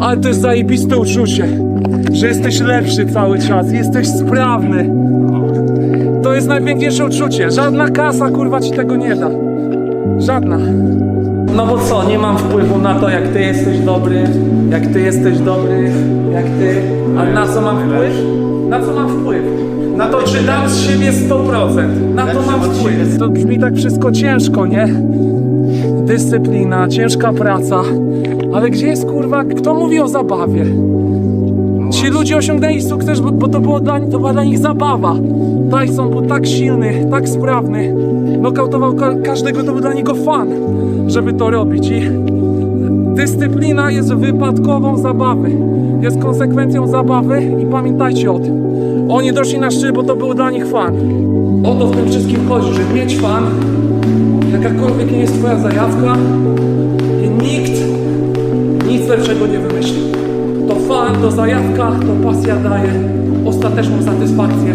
Ale to jest zajebiste uczucie, że jesteś lepszy cały czas, jesteś sprawny. To jest najpiękniejsze uczucie. Żadna kasa kurwa ci tego nie da. Żadna. No bo co, nie mam wpływu na to, jak ty jesteś dobry, jak ty jesteś dobry, jak ty. A na co mam wpływ? Na co mam wpływ? Na to, czy dam z siebie 100%. Na to mam wpływ. To brzmi tak wszystko ciężko, nie? Dyscyplina, ciężka praca. Ale gdzie jest kurwa, kto mówi o zabawie? Ci ludzie osiągnęli sukces, bo, bo to, było dla, to była dla nich zabawa. Tyson był tak silny, tak sprawny. Nokautował ka każdego, to był dla niego fan, żeby to robić. I dyscyplina jest wypadkową zabawy. Jest konsekwencją zabawy i pamiętajcie o tym. Oni doszli na szczyt, bo to był dla nich fan. O to w tym wszystkim chodzi, żeby mieć fan. Jakakolwiek nie jest twoja zajawka nic lepszego nie wymyśli. To fan, to zajawka, to pasja daje ostateczną satysfakcję.